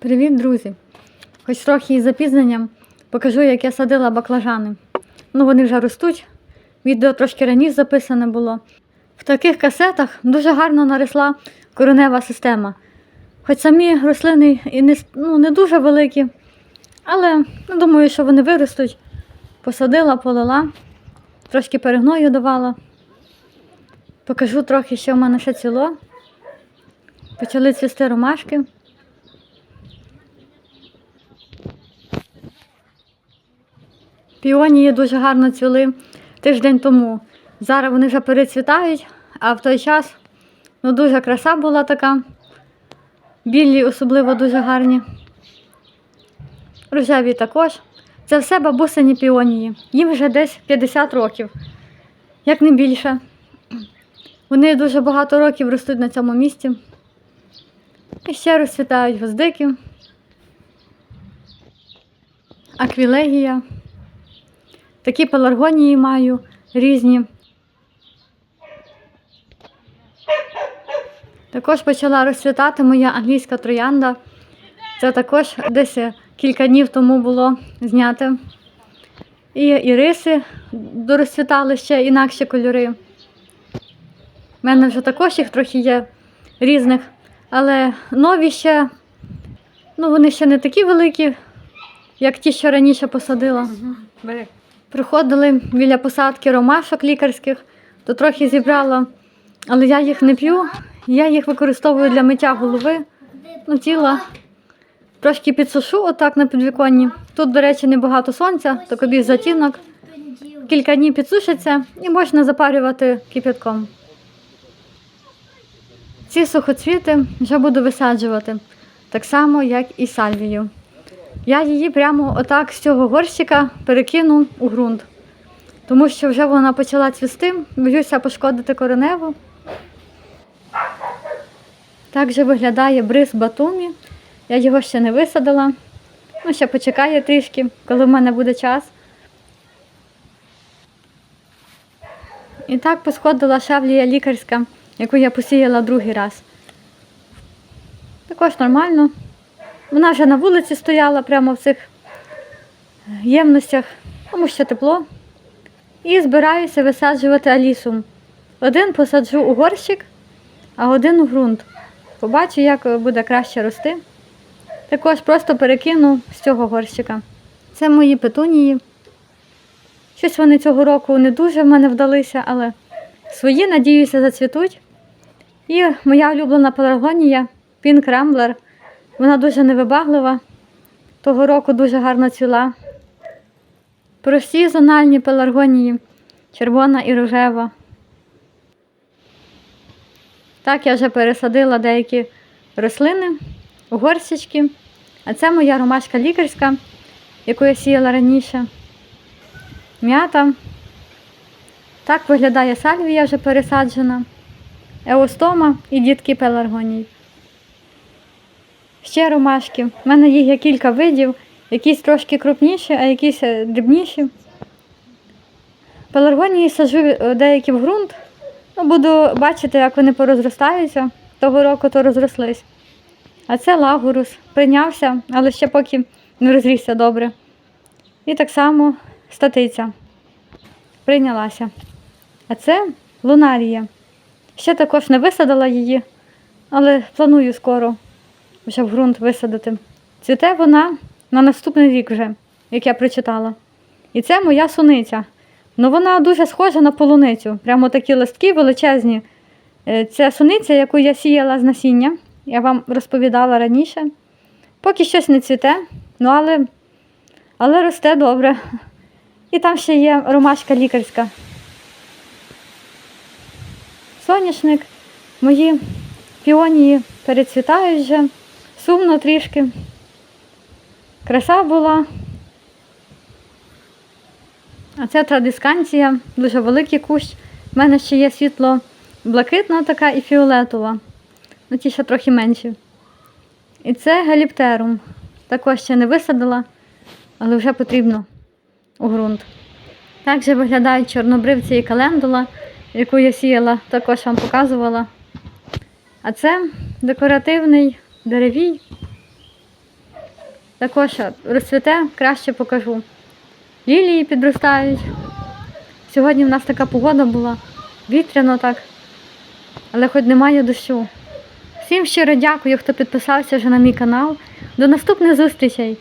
Привіт, друзі! Хоч трохи із запізненням покажу, як я садила баклажани. Ну, вони вже ростуть. Відео трошки раніше записане було. В таких касетах дуже гарно наросла коренева система. Хоч самі рослини і не, ну, не дуже великі, але ну, думаю, що вони виростуть. Посадила, полила, трошки перегною давала. Покажу трохи, що в мене ще ціло. Почали цвісти ромашки. Піонії дуже гарно цвіли тиждень тому. Зараз вони вже перецвітають, а в той час ну, дуже краса була така. Білі особливо дуже гарні. Рожеві також. Це все бабусині піонії. Їм вже десь 50 років, як не більше. Вони дуже багато років ростуть на цьому місці. І ще розцвітають гвоздики, аквілегія. Такі пеларгонії маю різні. Також почала розцвітати моя англійська троянда. Це також десь кілька днів тому було знято. І іриси дорозцвітали ще інакші кольори. У мене вже також їх трохи є різних, але нові ще, ну вони ще не такі великі, як ті, що раніше посадила. Бери. Приходили біля посадки ромашок лікарських, то трохи зібрала, але я їх не п'ю, я їх використовую для миття голови, ну, тіла. Трошки підсушу отак на підвіконні. Тут, до речі, небагато сонця, то кобі затінок. Кілька днів підсушиться і можна запарювати кипятком. Ці сухоцвіти вже буду висаджувати, так само, як і сальвію. Я її прямо отак з цього горщика перекину у ґрунт, тому що вже вона почала цвісти, боюся пошкодити кореневу. Так же виглядає бриз батумі. Я його ще не висадила. Ну, ще почекає трішки, коли в мене буде час. І так посходила шавлія лікарська, яку я посіяла другий раз. Також нормально. Вона вже на вулиці стояла прямо в цих ємностях, тому що тепло. І збираюся висаджувати алісум. Один посаджу у горщик, а один у ґрунт. Побачу, як буде краще рости. Також просто перекину з цього горщика. Це мої петунії. Щось вони цього року не дуже в мене вдалися, але свої, надіюся, зацвітуть. І моя улюблена пеларгонія Pink Rambler. Вона дуже невибаглива. Того року дуже гарно цвіла. Прості зональні пеларгонії, червона і рожева. Так, я вже пересадила деякі рослини горщички. А це моя ромашка лікарська, яку я сіяла раніше. М'ята. Так виглядає сальвія вже пересаджена, еостома і дітки пеларгоній. Ще ромашки. У мене їх є кілька видів, якісь трошки крупніші, а якісь е, дрібніші. Пеларгонії саджу е, деякі в ґрунт. Ну, буду бачити, як вони порозростаються. Того року то розрослись. А це лагурус. Прийнявся, але ще поки не розрісся добре. І так само статиця. Прийнялася. А це лунарія. Ще також не висадила її, але планую скоро вже ґрунт висадити. Цвіте вона на наступний рік вже, як я прочитала. І це моя суниця. Ну вона дуже схожа на полуницю. Прямо такі листки величезні. Це суниця, яку я сіяла з насіння. Я вам розповідала раніше. Поки щось не цвіте, ну але, але росте добре. І там ще є ромашка лікарська. Соняшник, мої піонії перецвітають вже. Сумно трішки. Краса була. А це традисканція, дуже великий кущ. У мене ще є світло блакитна така і фіолетова. Ну, ті ще трохи менші. І це галіптерум. Також ще не висадила, але вже потрібно у ґрунт. Так же виглядають чорнобривці і календула, яку я сіяла, також вам показувала. А це декоративний деревій. також розцвіте, краще покажу. Лілії підростають. Сьогодні в нас така погода була, вітряно так, але хоч немає дощу. Всім щиро дякую, хто підписався вже на мій канал. До наступних зустрічей!